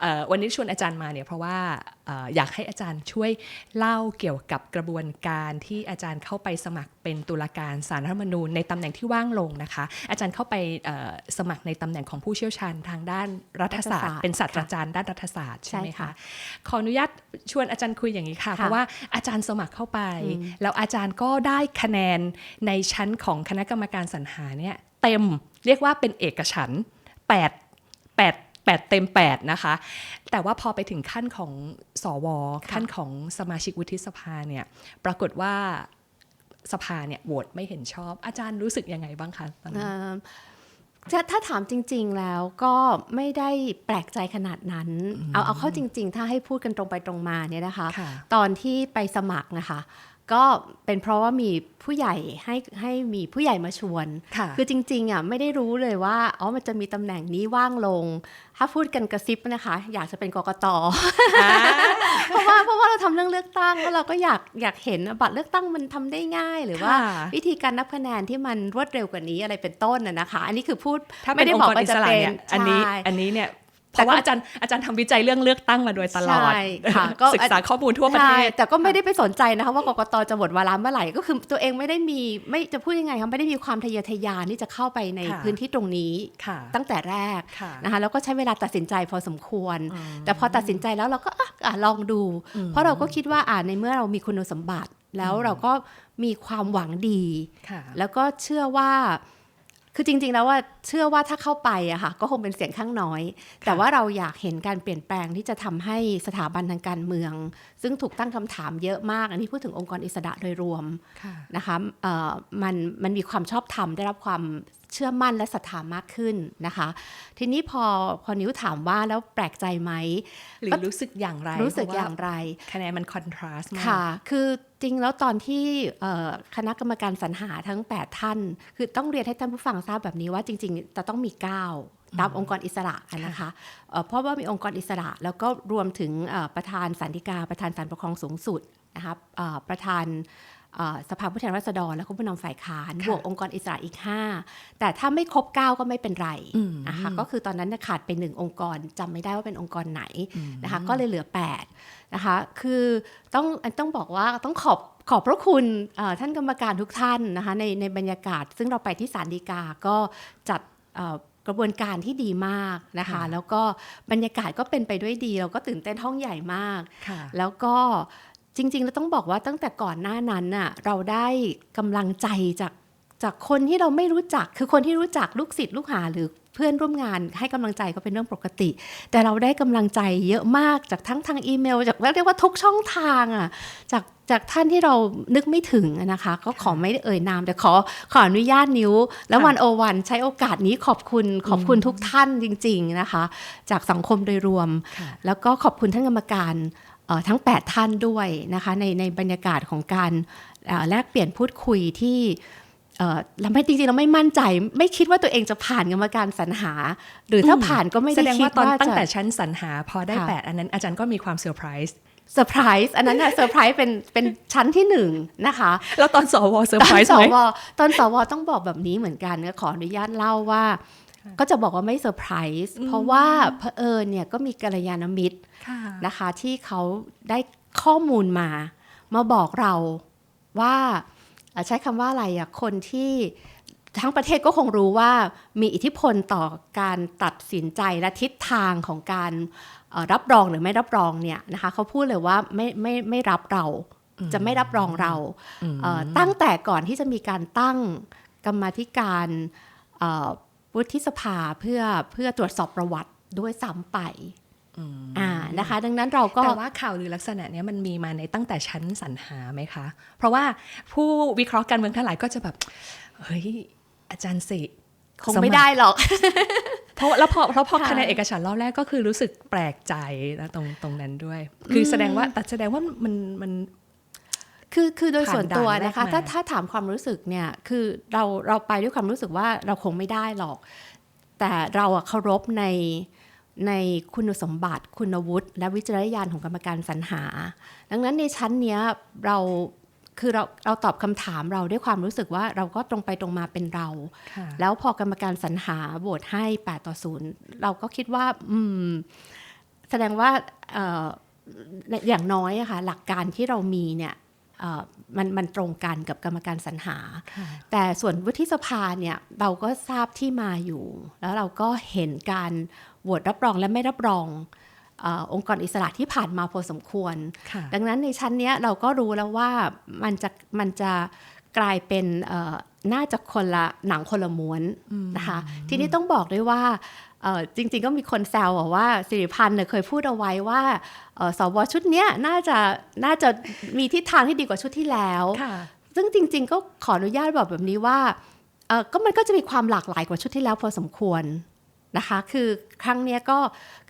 เอ่อวันนี้ชวนอาจารย์มาเนี่ยเพราะว่าเอ่ออยากให้อาจารย์ช่วยเล่าเกี่ยวกับกระบวนการที่อาจารย์เข้าไปสมัครเป็นตุลาการศาลรัฐธรรมนูญในตำแหน่งที่ว่างลงนะคะ อาจารย์เข้าไปเอ่อสมัครในตำแหน่งของผู้เชี่ยวชาญทางด้านรัฐศาสตรัฐศาสตร์ร์ เป็นศาสตราจารย์ด้านรัฐศาสตร์ใช่ไหมใช่ค่ะคะขออนุญาตชวนอาจารย์คุยอย่างนี้ค่ะค่ะเพราะว่าอาจารย์สมัครเข้าไปอืมแล้วอาจารย์ก็ได้คะแนนในชั้นของคณะกรรมการสรรหาเนี่ยเต็มเรียกว่าเป็นเอกฉันท์แปดแปดแปดเต็มแปดนะคะ แต่ว่าพอไปถึงขั้นของสวค่ะขั้นของสมาชิกวุฒิสภาเนี่ยปรากฏว่าสภาเนี่ยโหวตไม่เห็นชอบ อาจารย์รู้สึกยังไงบ้างคะตอนนั้นเอ่อถ้าถ้าถามจริง ๆ แล้วก็ไม่ได้แปลกใจขนาดนั้น เอาเอาเข้าจริง ๆ ถ้าให้พูดกันตรงไปตรงมาเนี่ยนะคะค่ะตอนที่ไปสมัครนะคะ ก็เป็นเพราะว่ามีผู้ใหญ่ให้ให้มีผู้ใหญ่มาชวนค่ะคือจริงๆอะไม่ได้รู้เลยว่าอ๋อมันจะมีตำแหน่งนี้ว่างลง ถ้าพูดกันกระซิบนะคะ อยากจะเป็นกกตเพราะว่าเพราะว่าเราทำเรื่องเลือกตั้งแล้วเราก็อยากอยากเห็นบัตรเลือกตั้งมันทำได้ง่ายหรือว่าค่ะวิธีการนับคะแนนที่มันรวดเร็วกว่านี้อะไรเป็นต้นน่ะนะคะ อันนี้คือพูดถ้าไม่เป็นได้องบอกค์กรว่าอิจะสระเป็นเนี่ยอันนี้ใช่อันนี้เนี่ย เพแต่ราะว่าก็อาจารย์อาจารย์ทำวิจัยเรื่องเลือกตั้งมาโดยตลอดใช่ค่ะก็ศึกษาข้อมูลทั่วประเทใช่ศแต่ก็ไม่ได้ไปสนใจนะคะว่ากกตจะหมดวาระเมื่อไหร่ก็คือตัวเองไม่ได้มีไม่จะพูดยังไงคะไม่ได้มีความทะเยอทะยานที่จะเข้าไปในค่ะพื้นที่ตรงนี้ค่ะตั้งแต่แรกค่ะนะคะแล้วก็ใช้เวลาตัดสินใจพอสมควรอืมแต่พอตัดสินใจแล้วเราก็อะอะลองดูอืมเพราะเราก็คิดว่าอ่าในเมื่อเรามีคุณสมบัติแล้วเราก็มีความหวังดีค่ะแล้วก็เชื่อว่า คือจริง ๆ แล้วว่าเชื่อว่าถ้าเข้าไปอะค่ะก็คงเป็นเสียงข้างน้อย แต่ว่าเราอยากเห็นการเปลี่ยนแปลงที่จะทำให้สถาบันทางการเมือง ซึ่งถูกตั้งคำถามเยอะมาก อันนี้พูดถึงองค์กรอิสระโดยรวมค่ะนะคะเอ่อมันมันมีความชอบธรรมได้รับความ เชื่อมั่นและศรัทธามากขึ้นนะคะ ทีนี้พอพอนิ้วถามว่าแล้วแปลกใจไหมหรือรู้สึกอย่างไรรู้สึกเพะว่อย่างไร คะแนนมันคอนทราสต์มากค่ะ คือจริงแล้วตอนที่เอ่อคณะกรรมการสรรหาทั้ง 8 ท่าน คือต้องเรียนให้ท่านผู้ฟังทราบแบบนี้ว่าจริง ๆ จะต้องมี 9ตามองค์กรอิสระอะนะคะเอ่อเพราะว่ามีองค์กรอิสระแล้วก็รวมถึงเอ่อประธานสันติกาประธานศาลปกครองสูงสุดนะคะเอ่อประธานเอ่อ สภาผู้แทนราษฎรและก็ผู้นำฝ่ายค้านค่ะบวกองค์กรอิสระอีก 5 แต่ถ้าไม่ครบ 9 ก็ไม่เป็นไรอืมนะคะก็คือตอนนั้นน่ะขาดไปหนึ่งองค์กรจำไม่ได้ว่าเป็นองค์กรไหนนะคะก็เลยเหลือ 8 นะคะ คือต้องต้องบอกว่าต้องขอบขอบพระคุณเอ่อท่านกรรมการทุกท่านนะคะในในบรรยากาศ ซึ่งเราไปที่ศาลฎีกาก็จัดเอ่อกระบวนการที่ดีมากนะคะค่ะแล้วก็บรรยากาศก็เป็นไปด้วยดี เราก็ตื่นเต้นห้องใหญ่มากค่ะแล้วก็ จริงๆเราต้องบอกว่าตั้งแต่ก่อนหน้านั้นน่ะเราได้กำลังใจจากจากคนที่เราไม่รู้จัก คือคนที่รู้จักลูกศิษย์ลูกหาหรือเพื่อนร่วมงานให้กำลังใจก็เป็นเรื่องปกติ แต่เราได้กำลังใจเยอะมากจากทั้งทางอีเมล จากเรียกว่าทุกช่องทางอะจากจากท่านที่เรานึกไม่ถึงอะนะคะ ก็ขอไม่ได้เอ่ยนามแต่ขอขออนุญาตนิ้ว แล้วค่ะวันโอวันใช้โอกาสนี้ขอบคุณขอบคุณทุกท่านจริง ๆนะคะ จากสังคมโดยรวมค่ะแล้วก็ขอบคุณท่านกรรมการเอ่อ ทั้ง 8 ท่านด้วยนะคะในในบรรยากาศของการเอ่อแลกเปลี่ยนพูดคุยที่เอ่อเราไม่จริงๆเราไม่มั่นใจ ไม่คิดว่าตัวเองจะผ่านกรรมการสรรหา หรือถ้าอืมผ่านก็ไม่แสได้ดงคิดว่าตอนว่าตั้งจะแต่ชั้นสรรหา พอได้ค่ะแปดอันนั้นอาจารย์ก็มีความเซอร์ไพรส์เซอร์ไพรส์อันนั้นน่ะเซอร์ไพรส์เป็นเป็นชั้นที่หนึ่งนะคะ แล้วตอนสวเซอร์ไพรส์ตไหอมนสวตอนสวต้องบอกแบบนี้เหมือนกันก็ขออนุญาตเล่าว่า ก็จะบอกว่าไม่เซอร์ไพรส์เพราะว่าเผอิญเนี่ยก็มีกัลยาณมิตรค่ะนะคะที่เขาได้ข้อมูลมา มาบอกเราว่าเอ่อใช้คำว่าอะไรอะคนที่ทั้งประเทศก็คงรู้ว่ามีอิทธิพลต่อการตัดสินใจและทิศทางของการเอ่อรับรองหรือไม่รับรองเนี่ยนะคะเขาพูดเลยว่าไม่ไม่ไม่รับเราจะไม่รับรองเราอืมเอ่อตั้งแต่ก่อนที่จะมีการตั้งกรรมาธิการเอ่อ วุฒิสภาเพื่อเพื่อตรวจสอบประวัติด้วยซ้ำไปอ่านะคะ ดังนั้นเราก็แต่ว่าข่าวหรือลักษณะเนี้ยมันมีมาในตั้งแต่ชั้นสรรหาไหมคะ เพราะว่าผู้วิเคราะห์การเมืองทั้งหลายก็จะแบบเฮ้ยอาจารย์สิคงไม่ได้หรอกเพราะแล้วพอเพราะพอค่ะคะแนนเอกฉันท์รอบแรกก็คือรู้สึกแปลกใจนะตรงตรงนั้นด้วย คือแสดงว่าแต่แสดงว่ามันมัน คือคือโดยผ่านส่วนตัวด่านแรกนะคะมาถ้าถ้าถามความรู้สึกเนี่ยคือเราเราไปด้วยความรู้สึกว่าเราคงไม่ได้หรอก แต่เราอะเคารพในในคุณสมบัติคุณวุฒิและวิจารณญาณของกรรมการสรรหา ดังนั้นในชั้นเนี้ยเราคือเราเราตอบคำถามเราด้วยความรู้สึกว่าเราก็ตรงไปตรงมาเป็นเราค่ะแล้วพอกรรมการสรรหาโหวตให้ 8 ต่อ 0 เราก็คิดว่า อืม แสดงว่าเอ่ออย่างน้อยอะค่ะหลักการที่เรามีเนี่ยเอ่อ มันมันตรงกันกับกรรมการสรรหาค่ะแต่ส่วนวุฒิสภาเนี่ยเราก็ทราบที่มาอยู่ แล้วเราก็เห็นการโหวตรับรองและไม่รับรองเออองค์กรอิสระที่ผ่านมาพอสมควรค่ะดังนั้นในชั้นเนี้ยเราก็รู้แล้วว่ามันจะมันจะกลายเป็นเอ่อน่าจะคนละหนังคนละม้วนนะคะทีนี้ต้องบอกด้วยว่าเอ่อ จริงๆก็มีคนแซวบอกว่าสิริพันธ์เนี่ยเคยพูดเอาไว้ว่าเอ่อสวชุดเนี้ยน่าจะน่าจะมีทิศทางที่ดีกว่าชุดที่แล้วค่ะซึ่งจริง ๆ ก็ขออนุญาตบอกแบบนี้ว่าเออก็มันก็จะมีความหลากหลายกว่าชุดที่แล้วพอสมควรนะคะคือครั้งเนี้ยก็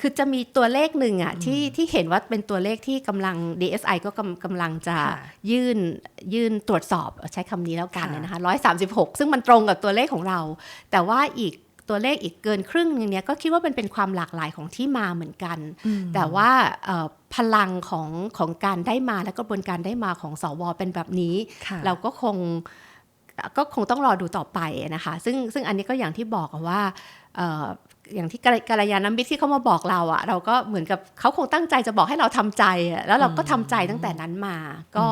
คือจะมีตัวเลขหนึ่งอะที่ที่เห็นว่าเป็นตัวเลขที่กำลัง DSI ก็กำกำลังจะค่ะยื่นยื่นตรวจสอบใช้คำนี้แล้วกันค่ะเนี่ยนะคะร้อยสามสิบหกซึ่งมันตรงกับตัวเลขของเรา แต่ว่าอีก ตัวเลขอีกเกินครึ่งหนึงเนี้ยก็คิดว่ามันเป็นความหลากหลายของที่มาเหมือนกัน แต่ว่าเอ่อพลังของของการได้มาและกระบวนการได้มาของสวเป็นแบบนี้ค่ะเราก็คงก็คงต้องรอดูต่อไปนะคะ ซึ่งซึ่งอันนี้ก็อย่างที่บอกอะว่าเอ่ออย่างที่กาลกาลยานามิตรที่เขามาบอกเราอะเราก็เหมือนกับเขาคงตั้งใจจะบอกให้เราทำใจอะแล้วเราก็ทำใจตั้งแต่นั้นมา ก็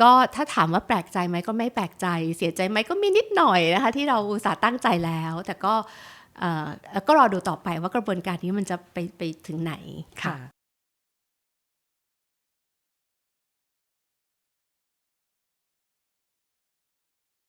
ก็ถ้าถามว่าแปลกใจไหมก็ไม่แปลกใจ เสียใจไหมก็มีนิดหน่อยนะคะ ที่เราอุตส่าห์ตั้งใจแล้ว แต่ก็เอ่อก็รอดูต่อไปว่ากระบวนการนี้มันจะไปไปถึงไหนค่ะ